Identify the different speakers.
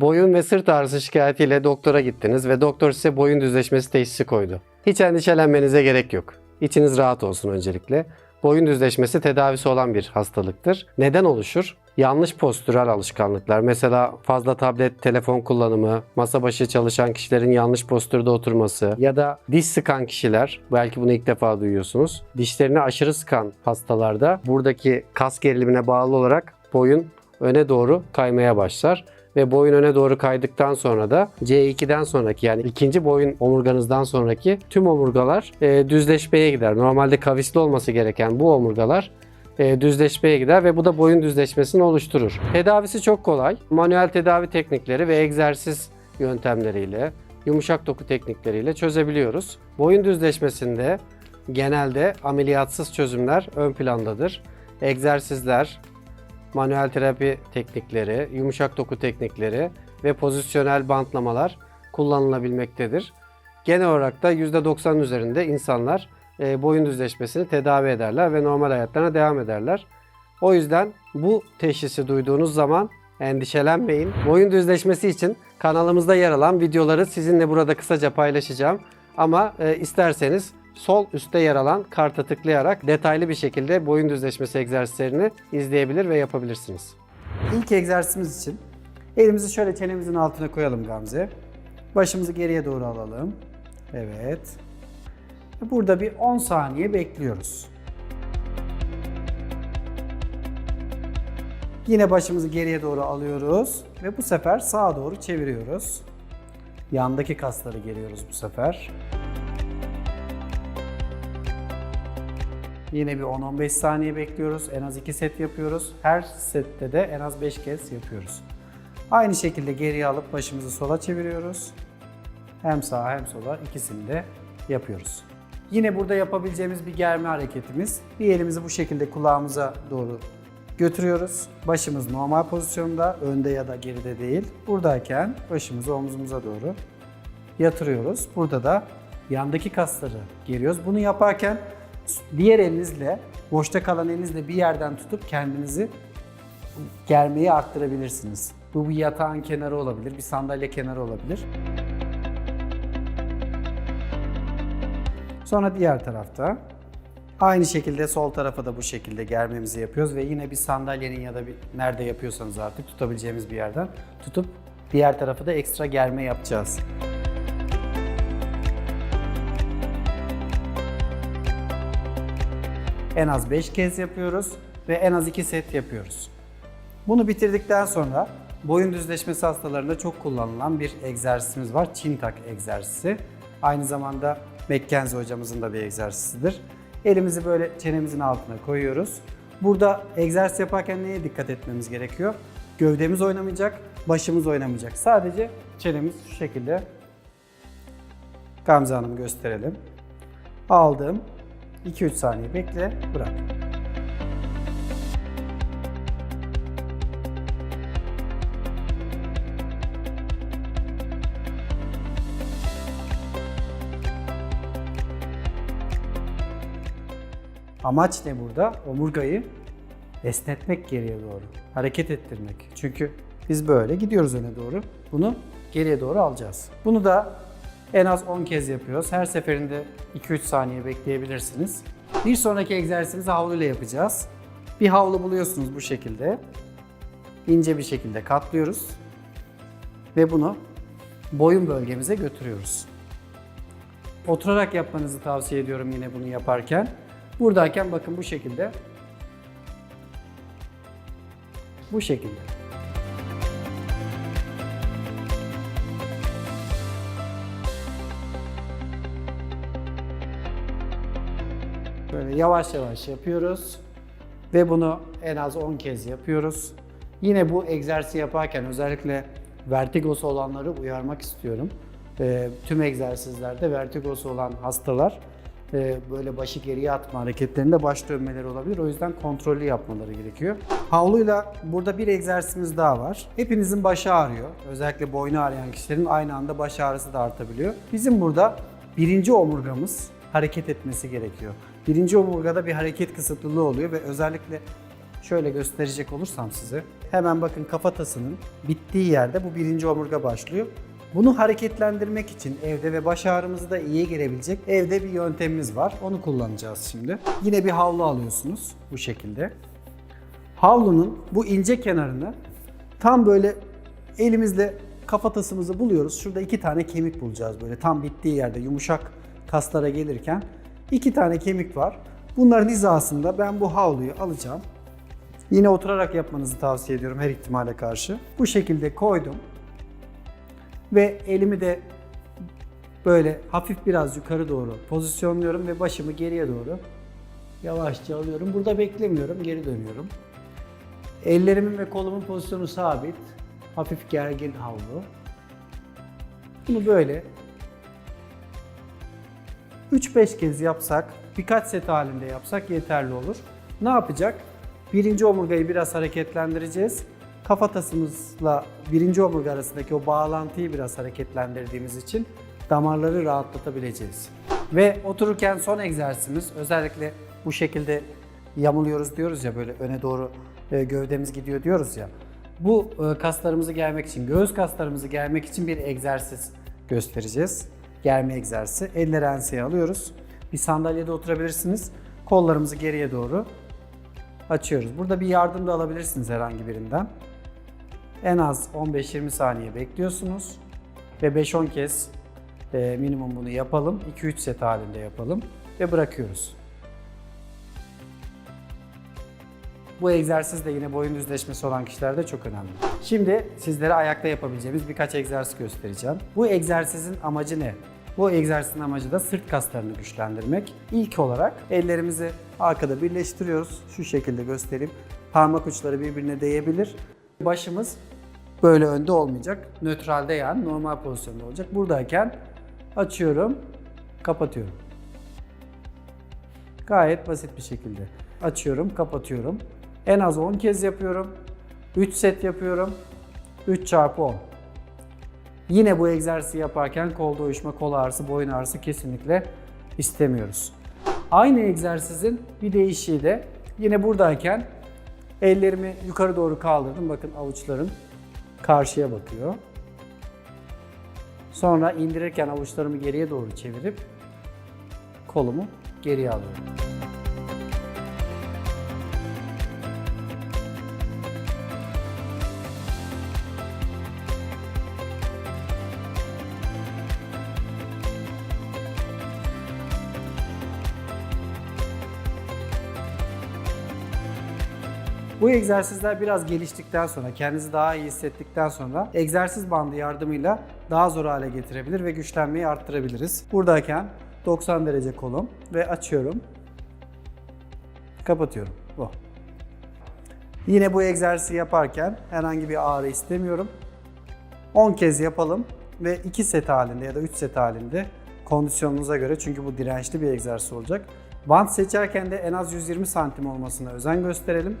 Speaker 1: Boyun ve sırt ağrısı şikayetiyle doktora gittiniz ve doktor size boyun düzleşmesi teşhisi koydu. Hiç endişelenmenize gerek yok. İçiniz rahat olsun öncelikle. Boyun düzleşmesi tedavisi olan bir hastalıktır. Neden oluşur? Yanlış postürel alışkanlıklar. Mesela fazla tablet, telefon kullanımı, masa başı çalışan kişilerin yanlış postürde oturması ya da diş sıkan kişiler, belki bunu ilk defa duyuyorsunuz. Dişlerini aşırı sıkan hastalarda buradaki kas gerilimine bağlı olarak boyun öne doğru kaymaya başlar ve boyun öne doğru kaydıktan sonra da C2'den sonraki yani ikinci boyun omurganızdan sonraki tüm omurgalar e, düzleşmeye gider. Normalde kavisli olması gereken bu omurgalar e, düzleşmeye gider ve bu da boyun düzleşmesini oluşturur. Tedavisi çok kolay. Manuel tedavi teknikleri ve egzersiz yöntemleriyle, yumuşak doku teknikleriyle çözebiliyoruz. Boyun düzleşmesinde genelde ameliyatsız çözümler ön plandadır. Egzersizler, manuel terapi teknikleri, yumuşak doku teknikleri ve pozisyonel bantlamalar kullanılabilmektedir. Genel olarak da %90 üzerinde insanlar e, boyun düzleşmesini tedavi ederler ve normal hayatlarına devam ederler. O yüzden bu teşhisi duyduğunuz zaman endişelenmeyin. Boyun düzleşmesi için kanalımızda yer alan videoları sizinle burada kısaca paylaşacağım. Ama e, isterseniz sol üstte yer alan karta tıklayarak detaylı bir şekilde boyun düzleşmesi egzersizlerini izleyebilir ve yapabilirsiniz.
Speaker 2: İlk egzersizimiz için elimizi şöyle çenemizin altına koyalım Gamze. Başımızı geriye doğru alalım. Evet. Burada bir 10 saniye bekliyoruz. Yine başımızı geriye doğru alıyoruz ve bu sefer sağa doğru çeviriyoruz. Yandaki kasları geriyoruz bu sefer. Yine bir 10-15 saniye bekliyoruz. En az 2 set yapıyoruz. Her sette de en az 5 kez yapıyoruz. Aynı şekilde geriye alıp başımızı sola çeviriyoruz. Hem sağa hem sola ikisini de yapıyoruz. Yine burada yapabileceğimiz bir germe hareketimiz. Bir elimizi bu şekilde kulağımıza doğru götürüyoruz. Başımız normal pozisyonda, önde ya da geride değil. Buradayken başımızı omzumuza doğru yatırıyoruz. Burada da yandaki kasları geriyoruz. Bunu yaparken diğer elinizle, boşta kalan elinizle bir yerden tutup kendinizi germeyi arttırabilirsiniz. Bu bir yatağın kenarı olabilir, bir sandalye kenarı olabilir. Sonra diğer tarafta aynı şekilde sol tarafa da bu şekilde germemizi yapıyoruz ve yine bir sandalyenin ya da bir nerede yapıyorsanız artık tutabileceğimiz bir yerden tutup diğer tarafı da ekstra germe yapacağız. En az 5 kez yapıyoruz ve en az 2 set yapıyoruz. Bunu bitirdikten sonra boyun düzleşmesi hastalarında çok kullanılan bir egzersizimiz var. Çin tak egzersizi. Aynı zamanda McKenzie hocamızın da bir egzersizidir. Elimizi böyle çenemizin altına koyuyoruz. Burada egzersiz yaparken neye dikkat etmemiz gerekiyor? Gövdemiz oynamayacak, başımız oynamayacak. Sadece çenemiz şu şekilde. Gamze Hanım gösterelim. Aldım. 2-3 saniye bekle, bırak. Amaç ne burada? Omurgayı esnetmek geriye doğru. Hareket ettirmek. Çünkü biz böyle gidiyoruz öne doğru. Bunu geriye doğru alacağız. Bunu da en az 10 kez yapıyoruz. Her seferinde 2-3 saniye bekleyebilirsiniz. Bir sonraki egzersizimizi havluyla yapacağız. Bir havlu buluyorsunuz bu şekilde. İnce bir şekilde katlıyoruz. Ve bunu boyun bölgemize götürüyoruz. Oturarak yapmanızı tavsiye ediyorum yine bunu yaparken. Buradayken bakın bu şekilde. Bu şekilde. Böyle yavaş yavaş yapıyoruz. Ve bunu en az 10 kez yapıyoruz. Yine bu egzersizi yaparken özellikle vertigosu olanları uyarmak istiyorum. Ee, tüm egzersizlerde vertigosu olan hastalar e, böyle başı geriye atma hareketlerinde baş dönmeleri olabilir. O yüzden kontrollü yapmaları gerekiyor. Havluyla burada bir egzersizimiz daha var. Hepinizin başı ağrıyor. Özellikle boynu ağrıyan kişilerin aynı anda baş ağrısı da artabiliyor. Bizim burada birinci omurgamız hareket etmesi gerekiyor. Birinci omurgada bir hareket kısıtlılığı oluyor ve özellikle Şöyle gösterecek olursam size. Hemen bakın kafatasının bittiği yerde bu birinci omurga başlıyor. Bunu hareketlendirmek için evde ve baş ağrımızı da iyiye gelebilecek evde bir yöntemimiz var. Onu kullanacağız şimdi. Yine bir havlu alıyorsunuz bu şekilde. Havlunun bu ince kenarını tam böyle elimizle kafatasımızı buluyoruz. Şurada iki tane kemik bulacağız böyle tam bittiği yerde yumuşak kaslara gelirken iki tane kemik var. Bunların hizasında ben bu havluyu alacağım. Yine oturarak yapmanızı tavsiye ediyorum her ihtimale karşı. Bu şekilde koydum. Ve elimi de böyle hafif biraz yukarı doğru pozisyonluyorum ve başımı geriye doğru yavaşça alıyorum. Burada beklemiyorum, geri dönüyorum. Ellerimin ve kolumun pozisyonu sabit. Hafif gergin havlu. Bunu böyle 3-5 kez yapsak, birkaç set halinde yapsak yeterli olur. Ne yapacak? Birinci omurgayı biraz hareketlendireceğiz. Kafatasımızla birinci omurga arasındaki o bağlantıyı biraz hareketlendirdiğimiz için damarları rahatlatabileceğiz. Ve otururken son egzersizimiz özellikle bu şekilde yamuluyoruz diyoruz ya böyle öne doğru e, gövdemiz gidiyor diyoruz ya. Bu e, kaslarımızı germek için, göğüs kaslarımızı germek için bir egzersiz göstereceğiz. Germe egzersizi. Elleri enseye alıyoruz. Bir sandalyede oturabilirsiniz. Kollarımızı geriye doğru açıyoruz. Burada bir yardım da alabilirsiniz herhangi birinden. En az 15-20 saniye bekliyorsunuz. Ve 5-10 kez e, minimum bunu yapalım. 2-3 set halinde yapalım. Ve bırakıyoruz. Bu egzersiz de yine boyun düzleşmesi olan kişilerde çok önemli. Şimdi sizlere ayakta yapabileceğimiz birkaç egzersiz göstereceğim. Bu egzersizin amacı ne? Bu egzersizin amacı da sırt kaslarını güçlendirmek. İlk olarak ellerimizi arkada birleştiriyoruz. Şu şekilde göstereyim. Parmak uçları birbirine değebilir. Başımız böyle önde olmayacak. Nötralde yani normal pozisyonda olacak. Buradayken açıyorum, kapatıyorum. Gayet basit bir şekilde. Açıyorum, kapatıyorum. En az 10 kez yapıyorum. 3 set yapıyorum. 3 çarpı 10. Yine bu egzersizi yaparken kol doyuşma, kol ağrısı, boyun ağrısı kesinlikle istemiyoruz. Aynı egzersizin bir değişiği de yine buradayken ellerimi yukarı doğru kaldırdım. Bakın avuçlarım karşıya bakıyor. Sonra indirirken avuçlarımı geriye doğru çevirip kolumu geriye alıyorum. Bu egzersizler biraz geliştikten sonra, kendinizi daha iyi hissettikten sonra egzersiz bandı yardımıyla daha zor hale getirebilir ve güçlenmeyi arttırabiliriz. Buradayken 90 derece kolum ve açıyorum. Kapatıyorum. Bu. Yine bu egzersizi yaparken herhangi bir ağrı istemiyorum. 10 kez yapalım ve 2 set halinde ya da 3 set halinde kondisyonunuza göre çünkü bu dirençli bir egzersiz olacak. Bant seçerken de en az 120 santim olmasına özen gösterelim.